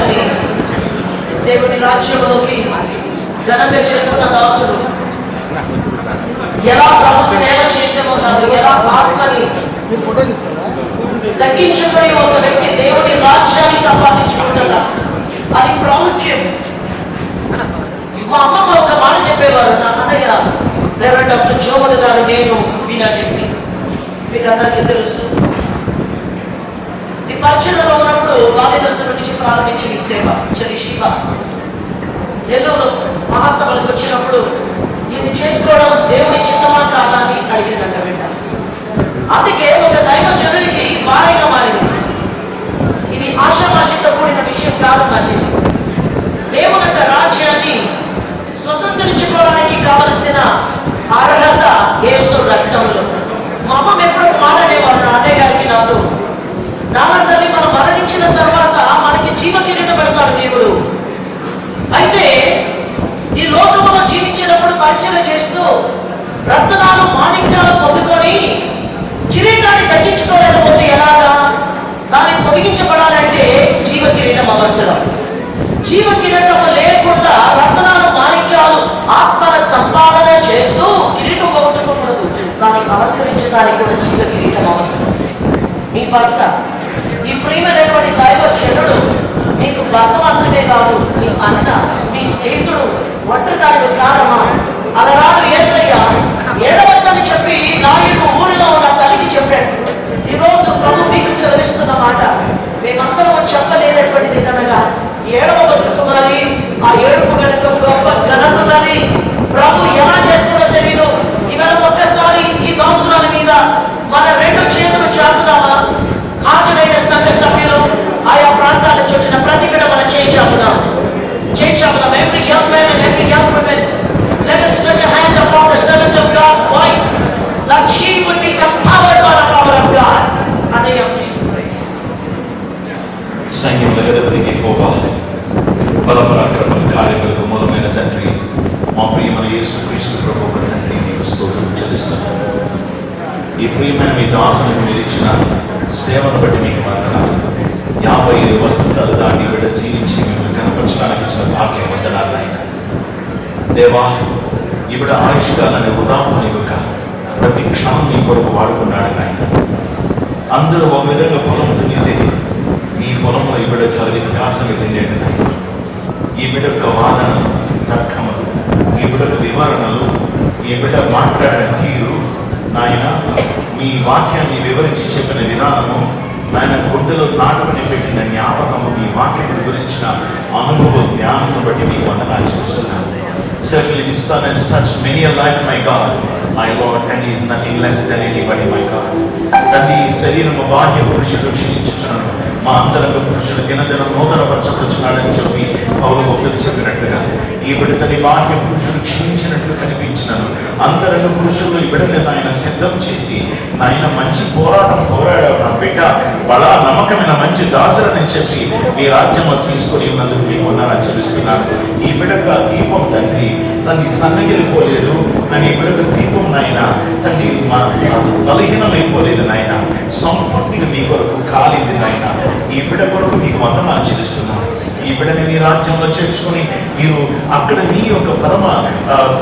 కూర్చొని దేవుని రాజ్యంలోకి ఘనత చేరుకున్న దాసుడు. ఎలా ప్రభు సేవ చేసేమో కాదు ఎలా ఆత్మని దక్కించుకొని ఒక వ్యక్తి దేవుని రాజ్యాన్ని సంపాదించుకుంటున్నా అది ప్రాముఖ్యం. మా అమ్మమ్మ ఒక మాట చెప్పేవారు నా అన్నయ్య రెవరెండ్ డాక్టర్ జోమద గారు నేను వీణా చేసి. మీకు అందరికీ తెలుసు. ఈ పరిచయంలో ఉన్నప్పుడు బాల్యదశ సేవ చెల్లి శివ. నెల్లూరు మహాసభలకు వచ్చినప్పుడు ఇది చేసుకోవడం దేవుని చిత్తమా కాదా అని అడిగిందంట బిడ్డ అందుకే ఒక దైవ జనుడికి భార్యగా మారింది ఇది ఆశామాషితో కూడిన విషయం కాదు మా చెల్లి దేవుని యొక్క రాజ్యాన్ని స్వతంత్రించుకోవడానికి కావలసిన అర్హత యేసు రక్తంలో. మా అమ్మ ఎప్పుడు మాట్లాడేవారు అన్నయ్య గారికి నాతో. నాన్న తల్లి మనం మరణించిన తర్వాత మనకి జీవ కిరీటం పెడతాడు దేవుడు అయితే ఈ లోకంలో జీవించేటప్పుడు పరిచయం చేస్తూ రత్నాలు పొందుకొని కిరీటాన్ని తగ్గించుకోలేకపోతే ఎలాగా? దాన్ని పొదిగించబడాలంటే జీవ కిరీటం అవసరం. జీవ కిరీటం లేకుండా రత్నాలు మాణిక్యాలు ఆత్మల సంపాదన చేస్తూ కిరీటం పొగట్టుకోకూడదు దాన్ని అలంకరించడానికి కూడా జీవ కిరీటం అవసరం. మీ భర్త ఈ ప్రియమైనటువంటి దైవ చెరుడు మీకు భర్త మాత్రమే కాదు మీ అన్న మీ స్నేహితుడు ఒంటరిదానికి కారణమా అలనాడు ఏసయ్య చెప్పలేనటువంటిది అనగా ఏడవద్దు కుమారి ఆ ఏడుపు వెనుక గొప్ప ఘనత ఉన్నది. ప్రభు ఎలా చేస్తుందో తెలియదు ఇవాళ ఒక్కసారి ఈ దోసరాల మీద మన రెండు చేతులు చాపుదామా హాజరైన సంఘ సభ్యులు ఆయా ప్రాంతాల నుంచి వచ్చిన ప్రతి బిడ్డ మనం చేయి చాపుదాం చేయి చాపుదాం every young man and every young woman let us stretch a hand upon the servant of God's wife that she would be empowered by the power of God అదయ్యా please pray సైన్యముల గదపతికి పోవాలి బలపరాక్రమ కార్యములకు మూలమైన తండ్రి మా ప్రియమైన యేసు క్రీస్తు ప్రభు తండ్రి నీకు స్తోత్రం చెల్లిస్తున్నాను ఈ ప్రియమైన మీ దాసునికి మీరు ఇచ్చిన సేవను బట్టి మీకు వందనాలు. యాభై ఐదు వసంతాలు దాటి బిడ్డ జీవించి మిమ్మల్ని కనపరచడానికి ఇచ్చిన భాగ్యం వందనాలు ఆయన దేవా ఈవిడ ఆయుష్కాలని ఉదాహరణ ఇవ్వక ప్రతి క్షణం నీ కొరకు వాడుకున్నాడు ఆయన అందరూ ఒక విధంగా పొలం తినేది ఈ పొలంలో ఈ బిడ్డ చాలా వ్యత్యాసంగా ఈ బిడ్డ యొక్క వాదన తర్కములు ఈ బిడ్డకు వివరణలు ఈ బిడ్డ మాట్లాడిన తీరు నాయన మీ వాక్యాన్ని వివరించి చెప్పిన విధానము నాయన గుడ్డలో నాటుకుని పెట్టిన జ్ఞాపకము మీ వాక్యం గురించిన అనుభవ జ్ఞానం బట్టి మీకు వందనాలు చేస్తున్నాను Certainly this son has touched many a life, my God, my Lord, and he is nothing less than anybody, my God. తండ్రి ఈ శరీరము బాహ్య పురుషుడు క్షీణించుచున్నాడు మా అంతరంగ పురుషుడు దినదినం నూతన పరచబడుచున్నాడని చెప్పి పౌరు భక్తులు చెప్పినట్టుగా ఈ బిడ్డ తన బాహ్య పురుషుడు క్షీణించినట్లు కనిపించినాను అంతరంగ పురుషులు ఈ ఆయన నాయన సిద్ధం చేసి నాయన మంచి పోరాటం పోరాడావు నా బిడ్డ. బలా నమ్మకమైన మంచి దాసులని చెప్పి మీ రాజ్యము తీసుకొని ఉన్నందుకు మీకు వందనాలు చెల్లిస్తున్నాను. ఈ బిడ్డకు దీపం తండ్రి తన్ని సన్నగిలిపోలేదు. నన్ను ఈ బిడ్డకు దీపం నాయన తండ్రి మా బలహీనమైపోలేదు నాయన. సంపూర్తిగా మీ కొరకు కాలింది నాయన. ఈ బిడ్డ కొరకు మీకు వందనాలు చెల్లిస్తున్నాను. ఈ బిడ్డని మీ రాజ్యంలో చేర్చుకొని మీరు అక్కడ మీ యొక్క పరమ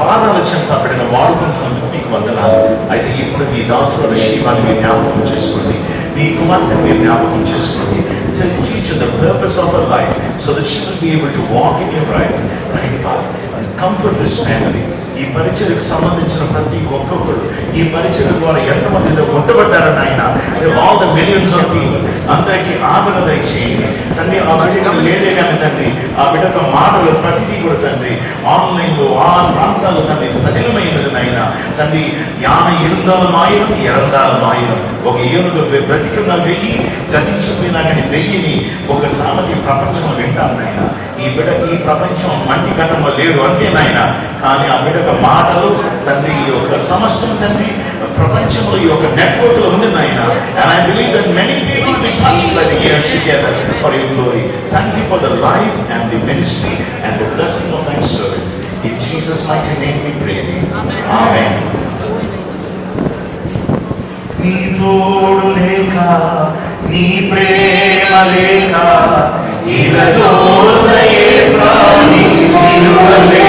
పాదాల చెంత బిడ్డను వాడుకుంటున్నందుకు మీకు వందనాలు. అయితే ఇప్పుడు మీ దాసుల విషయాన్ని మీరు జ్ఞాపకం చేసుకోండి. మీ కుమార్తెను మీరు జ్ఞాపకం చేసుకోండి. To teach her the purpose of her life so that she will be able to walk in your right, right path and comfort this family. ఈ పరిచయకు సంబంధించిన ప్రతి ఒక్కొక్కరు ఈ పరిచయం ద్వారా ఎంతమంది కొట్టబడ్డారని ఆయన all the millions of people అందరికీ ఆదరణ దయచేయండి. తండ్రి ఆ బిడ్డకు లేదే కానీ తండ్రి. ఆ బిడ్డ యొక్క మాటలు ప్రతిదీ కూడా తండ్రి. ఆన్లైన్లో ఆ ప్రాంతాల్లో తండ్రి కఠినమైనది నాయన. తండ్రి యాన ఇరుందాల మాయం ఎరందాల మాయం ఒక ఏనుగు బ్రతికున్న వెయ్యి గతించిపోయినా కానీ వెయ్యిని ఒక సామతి ప్రపంచంలో వింటాను నాయన. ఈ బిడ్డ ఈ ప్రపంచం మంటి కట్టంలో లేడు అంతే నాయన. కానీ ఆ బిడ్డ మాటలు తండ్రి ఈ యొక్క సమస్తం తండ్రి ప్రపంచంలో ఈ యొక్క నెట్వర్క్లో ఉంది నాయన. And I believe that many people will be touched by the years together for your glory. Thank you for the life and the ministry and the blessing of thy servant. In Jesus' mighty name we pray. Amen. నీ తోడు లేక నీ ప్రేమ లేక ఇలలోనయే ప్రాణి నిలువలేదు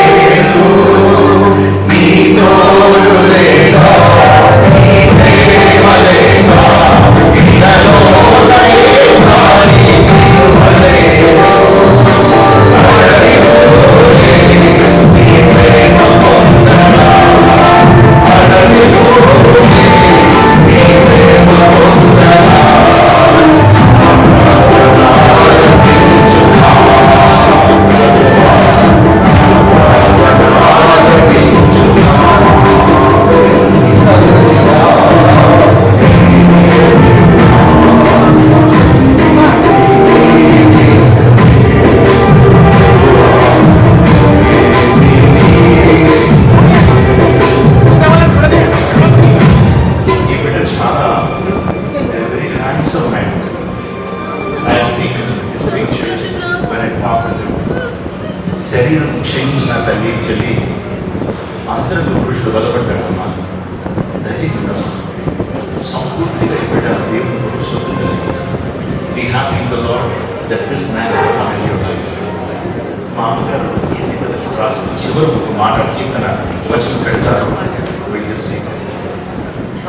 కీర్తన పెడతారు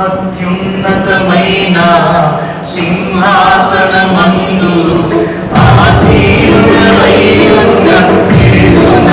అత్యున్నతమైన సింహాసనమందు ఆసీనుడవై ఉన్న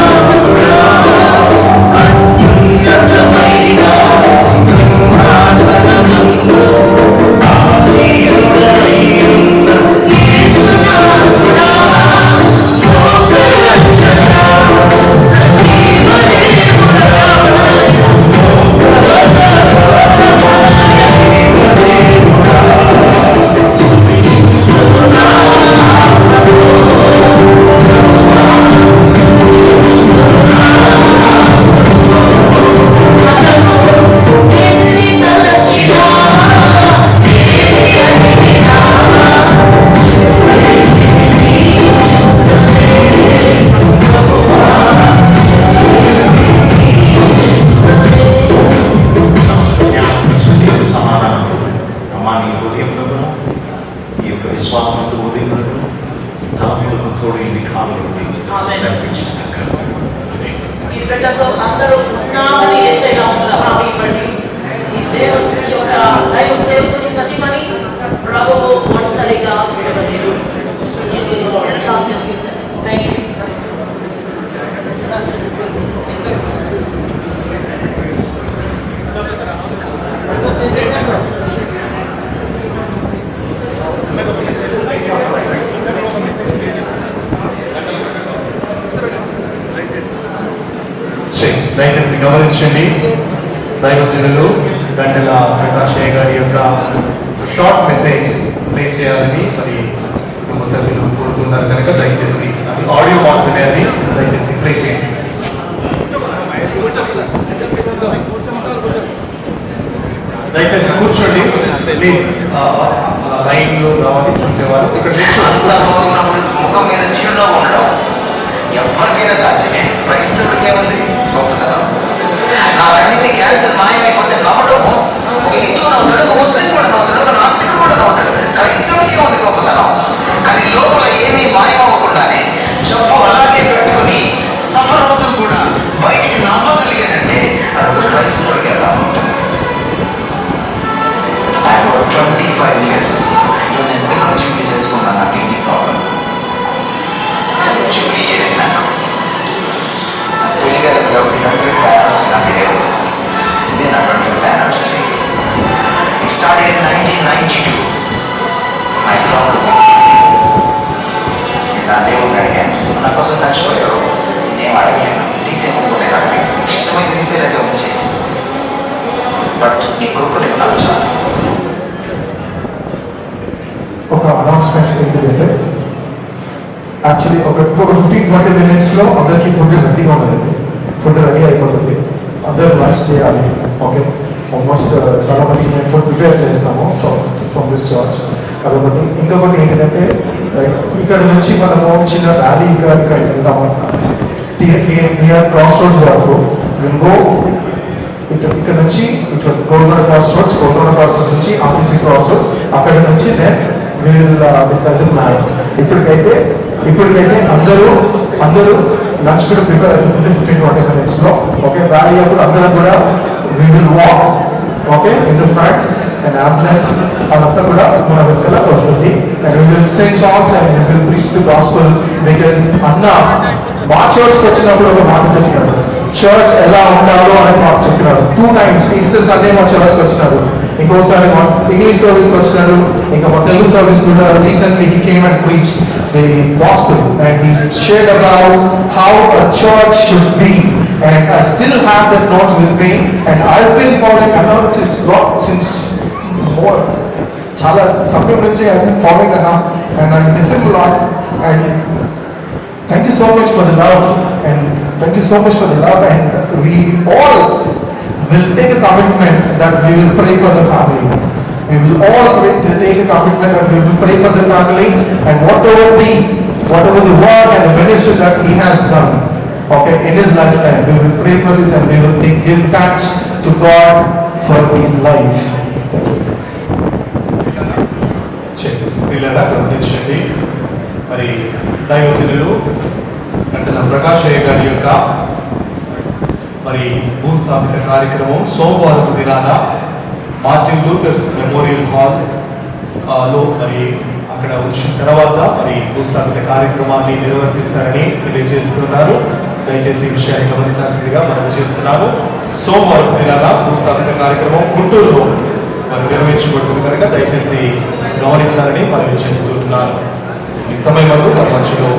దయచేసి గమనించండి దైవజనులు గంటల ప్రకాశయ్య గారి యొక్క షార్ట్ మెసేజ్ ప్లే చేయాలని మరి కుటుంబ సభ్యులు కోరుతున్నారు. కనుక దయచేసి అది ఆడియో మాత్రమే అది దయచేసి నా కోసం చచ్చిపోయారు నేను అడగలేను తీసేయకుండా అడగలేను ఇష్టమైంది తీసేలాగే ఉంచే బట్ నీ కొరకు నేను నాకు చాలు ఒక అనౌన్స్మెంట్ ఏంటంటే యాక్చువల్లీ ఒక ఇంకొక ఫిఫ్టీన్ ట్వంటీ మినిట్స్లో అందరికీ ఫుడ్ రెడీగా ఉన్నది. ఫుడ్ రెడీ అయిపోతుంది. అందరూ లంచ్ చేయాలి. ఓకే ఆల్మోస్ట్ చాలా మంది మేము ఫుడ్ ప్రిపేర్ చేస్తాము ఫ్రమ్ దిస్ చార్జ్ అదొకటి. ఇంకొకటి ఏంటంటే ఇక్కడ నుంచి మనము చిన్న ర్యాలీ ఇక్కడ ఇక్కడ వెళ్తాము నియర్ క్రాస్ రోడ్స్ వరకు. విల్ గో ఇక్కడ ఇక్కడ నుంచి ఇక్కడ Golconda crossroads Golconda cross roads నుంచి ఆర్టీసీ క్రాస్ రోడ్స్ అక్కడ నుంచి దెన్ విల్ డిసైడ్ మ్యాన్ ఇప్పటికైతే ఇప్పటికైతే అందరూ అందరూ లంచ్ కూడా ప్రిపేర్ అవుతుంది ఫిఫ్టీన్ ట్వంటీ మినిట్స్లో. ఓకే వ్యాలీ అప్పుడు అందరూ కూడా we will walk okay in the front and ambulance అదంతా కూడా మన వెనకాల వస్తుంది. And will send songs and we will preach the gospel because అన్న మా చర్చ్కి వచ్చినప్పుడు ఒక మాట చెప్పినాడు. చర్చ్ ఎలా ఉండాలో అని మాకు చెప్పినాడు. టూ టైమ్స్ ఈస్టర్ సండే మా చర్చ్కి వచ్చినాడు. ఇంకోసారి మా ఇంగ్లీష్ సర్వీస్కి వచ్చినాడు. ఇంకా మా తెలుగు సర్వీస్ కూడా recently he came and preach the gospel and he shared about how a church should be and I still have that notes with me. And I've been following I since since more చాలా సమయం నుంచి I've been following అన్న and I listen a lot and thank you so much for the love and thank you so much for the love and we all will take a commitment that we will pray for the family we will all pray to take a commitment that we will pray for the family and whatever the whatever the work and the ministry that he has done okay, in his lifetime. We will pray for this and we will think, give thanks to God for his life. పిల్లల గమనించండి. మరి దైవజనులు నటన ప్రకాశయ్య అయ్య గారి యొక్క మరి భూస్థాపిత కార్యక్రమం సోమవారం దినాన మార్టిన్ లూథర్స్ మెమోరియల్ హాల్లో మరి అక్కడ వచ్చిన తర్వాత మరి భూస్థాపిత కార్యక్రమాన్ని నిర్వర్తిస్తారని తెలియజేస్తున్నారు. దయచేసి ఈ విషయాన్ని గమనించాల్సిందిగా మనం చేస్తున్నాము. సోమవారం దినాన భూస్థాపిత కార్యక్రమం గుంటూరులో మరి నిర్వహించబడుతుంది కనుక దయచేసి గమనించాలని మనం చేస్తున్నాను ఈ సమయంలో మన మధ్యలో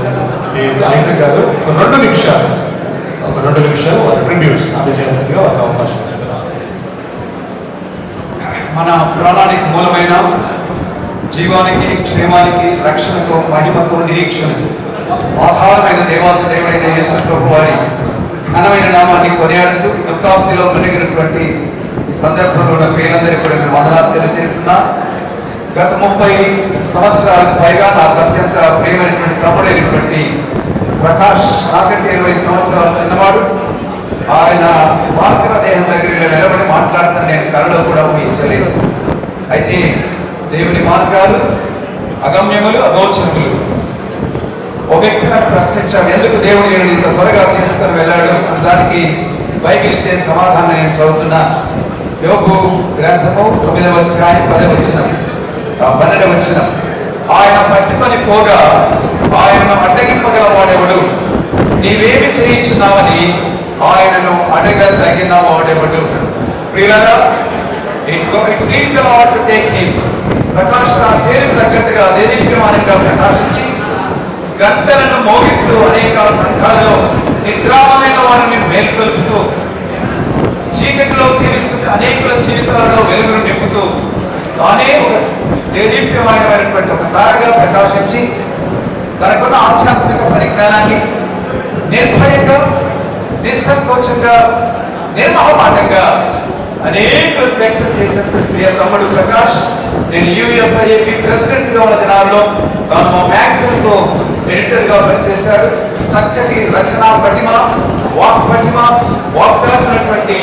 ఐజక్ గారు ఒక రెండు నిమిషాలు ఒక రెండు నిమిషాలు వారి ట్రిబ్యూట్స్ అందజేయాల్సిందిగా ఒక అవకాశం ఇస్తున్నాను. మన ప్రాణానికి మూలమైన జీవానికి క్షేమానికి రక్షణకు మహిమకు నిరీక్షణకు ఆధారమైన దేవాత దేవుడైన యేసు ప్రభు వారి ఘనమైన నామాన్ని కొనియాడుతూ దుఃఖాప్తిలో మునిగినటువంటి ఈ సందర్భంలో పేరందరికీ కూడా నేను తెలియజేస్తున్నా. గత ముప్పై సంవత్సరాలకు పైగా నాకు అత్యంత ప్రియమైనటువంటి తమ్ముడైనటువంటి ప్రకాష్ నాకంటే ఇరవై సంవత్సరాల చిన్నవాడు. ఆయన పార్థివ దేహం దగ్గర నిలబడి మాట్లాడుతున్న నేను కలలో కూడా ఊహించలేదు. అయితే దేవుని మార్గాలు అగమ్యములు అగోచములు ఒక వ్యక్తి నన్ను ప్రశ్నించాడు. ఎందుకు దేవుడు నేను ఇంత త్వరగా తీసుకొని వెళ్ళాడు అని దానికి బైబిల్ ఇచ్చే సమాధానం నేను చదువుతున్నాను యోగు గ్రంథము తొమ్మిదవ అధ్యాయం పదవ వచ్చిన పన్నెండవ వచ్చిన ఆయన పట్టుకొని పోగా ఆయనను అడ్డగింపగలవాడెవడు? నీవేమి చేయించున్నావని ఆయనను అడగ తగిన వాడెవడు ప్రియులరా టేక్ పేరుకు తగ్గట్టుగా దేదీప్యమానంగా ప్రకాశించి గంటలను మోగిస్తూ అనేక సంఘాలలో నిద్రామైన వారిని మేల్కొల్పుతూ చీకటిలో జీవిస్తున్న అనేకుల జీవితాలలో వెలుగును నింపుతూ తానే ఒక దేదీప్యమైనటువంటి ఒక తారగా ప్రకాశించి తనకున్న ఆధ్యాత్మిక పరిజ్ఞానాన్ని నిర్భయంగా నిస్సంకోచంగా నిర్మహమాటంగా అనేక వ్యక్తం చేసినటువంటి ప్రియ తమ్ముడు ప్రకాష్ నేను యుఎస్ఐఏపి ప్రెసిడెంట్గా ఉన్న దినాల్లో తాను మా మ్యాగజైన్తో ఎడిటర్గా పనిచేశాడు. చక్కటి రచన పటిమ వాక్ పటిమ వాక్ దాటినటువంటి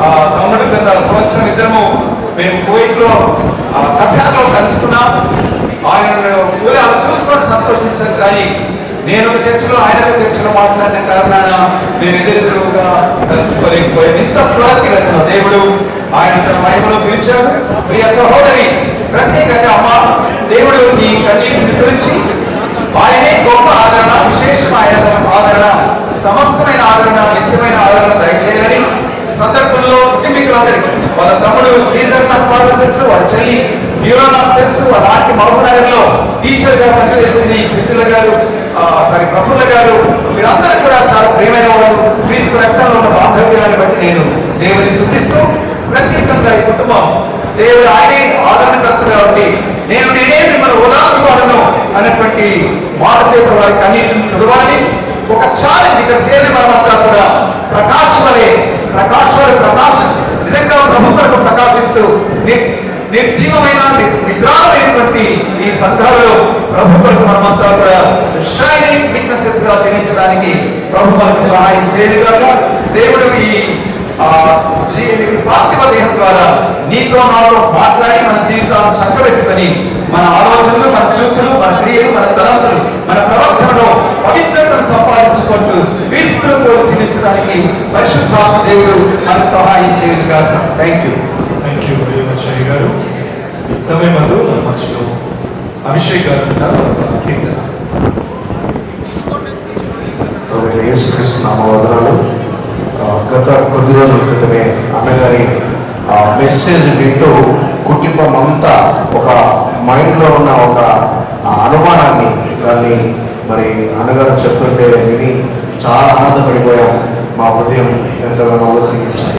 ఆ, తమ్ముడు గత సంవత్సరం ఇద్దరము మేము కువైట్ కథలో కలుసుకున్నాం. ఆయన ఊరి అలా చూసుకొని సంతోషించాను కానీ నేను ఒక చర్చలో ఆయన ఒక చర్చలో మాట్లాడిన కారణాన మేము ఎదురెదురుగా కలుసుకోలేకపోయాం ఇంత ప్రాతిగతను దేవుడు ఆయన తన మహిమలో పిలిచాడు. ప్రియ సహోదరి ప్రత్యేకంగా అమ్మ దేవుడు నీ కన్నీటిని పిలిచి ఆయనే గొప్ప ఆదరణ విశేషమైన ఆదరణ సమస్తమైన ఆదరణ నిత్యమైన ఆదరణ దయచేయాలని సందర్భంలో సందర్భంలో కుటుంబీకులందరికీ వాళ్ళ తమ్ముడు సీజర్ నాకు తెలుసు వాళ్ళ చెల్లి హీరో నాకు తెలుసు వాళ్ళ ఆంటీ మహబూబ్నగర్ టీచర్గా పనిచేసింది క్రిస్తుల గారు సారీ ప్రఫుల్ల గారు. మీరందరూ కూడా చాలా ప్రేమైన వాళ్ళు. క్రీస్తు రక్తంలో ఉన్న బాంధవ్యాన్ని బట్టి నేను దేవుని స్థుతిస్తూ ప్రత్యేకంగా ఈ కుటుంబం దేవుడు ఆయనే ఆదరణకర్త కాబట్టి నేను నేనే మిమ్మల్ని ఓదార్చువాడను అనేటువంటి మాట చేత వారికి అన్నింటిని తుడవాలని ఒక ఛాలెంజ్ ఇక్కడ చేరి మనమంతా కూడా. ప్రకాశ్ వలె ప్రకాశ్ వలె ప్రకాశం నిజంగా ప్రభు కొరకు ప్రకాశిస్తూ నిర్జీవమైన ని- ఈ సంఘాలలో ప్రభు కొరకు మనమంతా కూడా షైనింగ్ విట్నెసెస్గా జీవించడానికి ప్రభు మనకు సహాయం చేయగాక దేవుడు ఈ పార్థివ దేహం ద్వారా నీతో నాతో మాట్లాడి మన జీవితాలను చక్కబెట్టుకొని మన ఆలోచనలు మన చూపులు మన క్రియలు మన తలంపులు మన ప్రవర్తనలో పవిత్రతను సంపాదించుకుంటూ క్రీస్తులు పోలి జీవించడానికి పరిశుద్ధాత్మ దేవుడు మనకు సహాయం చేయను కాదు thank you thank you very much అయ్య గారు. ఈ సమయం మందు మన మధ్యలో అభిషేక్ గారు ఉన్నారు యేసుక్రీస్తు నామ వందనాలు. గత కొద్ది రోజుల క్రితమే అన్నగారి ఆ, మెసేజ్ వింటూ కుటుంబం అంతా ఒక మైండ్లో ఉన్న ఒక అనుమానాన్ని దాన్ని మరి అన్నగారు చెప్తుంటే విని చాలా ఆనందపడిపోయాం. మా హృదయం ఎంతగానో ఆలోచించాయి